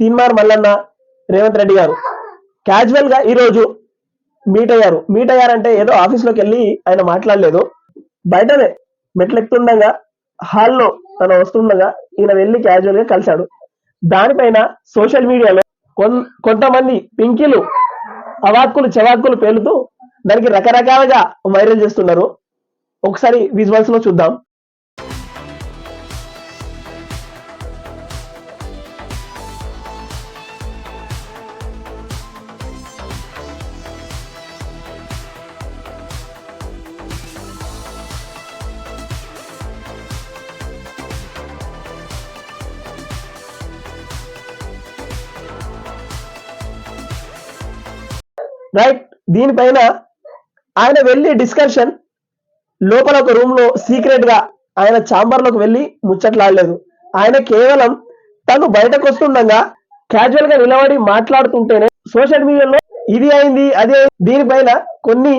తీన్మార్ మల్లన్న రేవంత్ రెడ్డి గారు. క్యాజువల్గా ఈ రోజు మీట్ అయ్యారు. మీట్ అయ్యారంటే ఏదో ఆఫీస్లోకి వెళ్ళి ఆయన మాట్లాడలేదు. బయటనే మెట్లెక్కుతుండగా హాల్లో తను వస్తుండగా ఈయన వెళ్ళి క్యాజువల్గా కలిశాడు. దానిపైన సోషల్ మీడియాలో కొన్- కొంతమంది పింకీలు అవాక్కులు చవాక్కులు పేలుతూ దానికి రకరకాలుగా వైరల్ చేస్తున్నారు. ఒకసారి విజువల్స్లో చూద్దాం. రైట్ దీనిపైన ఆయన వెళ్ళి డిస్కషన్ లోపల ఒక రూమ్లో సీక్రెట్గా ఆయన ఛాంబర్లోకి వెళ్ళి ముచ్చట్లాడలేదు. ఆయన కేవలం తను బయటకు వస్తుండగా క్యాజువల్గా నిలబడి మాట్లాడుతుంటేనే సోషల్ మీడియాలో ఇది అయింది అది దీనిపైన కొన్ని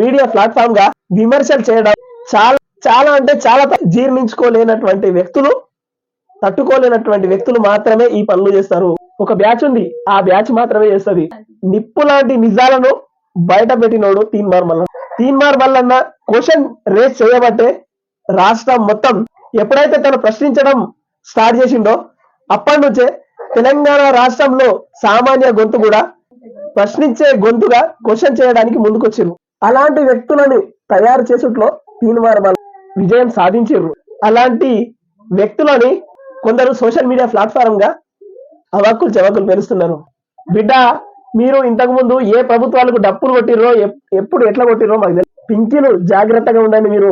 మీడియా ప్లాట్ఫామ్గా విమర్శలు చేయడం చాలా చాలా అంటే చాలా జీర్ణించుకోలేనటువంటి వ్యక్తులు తట్టుకోలేనటువంటి వ్యక్తులు మాత్రమే ఈ పనులు చేస్తారు. ఒక బ్యాచ్ ఉంది. ఆ బ్యాచ్ మాత్రమే చేస్తుంది. నిప్పు లాంటి నిజాలను బయట పెట్టినోడు తీన్మార్ మల్ల. తీన్మార్ మల్లన్న క్వశ్చన్ రేస్ చేయబట్టే రాష్ట్రం మొత్తం ఎప్పుడైతే తను ప్రశ్నించడం స్టార్ట్ చేసిండో అప్పటి నుంచే తెలంగాణ రాష్ట్రంలో సామాన్య గొంతు కూడా ప్రశ్నించే గొంతుగా క్వశ్చన్ చేయడానికి ముందుకొచ్చారు అలాంటి వ్యక్తులను తయారు చేసుట్లో తీన్మార్ మల్ల విజయం సాధించారు అలాంటి వ్యక్తులని కొందరు సోషల్ మీడియా ప్లాట్ఫామ్గా అవాక్కులు చవాకులు పెరుస్తున్నారు బిడ్డ మీరు ఇంతకు ముందు ఏ ప్రభుత్వాలకు డప్పులు కొట్టిర్రో ఎప్పుడు ఎట్లా కొట్టిర్రో మాకు తెలియదు పింకీలు జాగ్రత్తగా ఉండండి మీరు.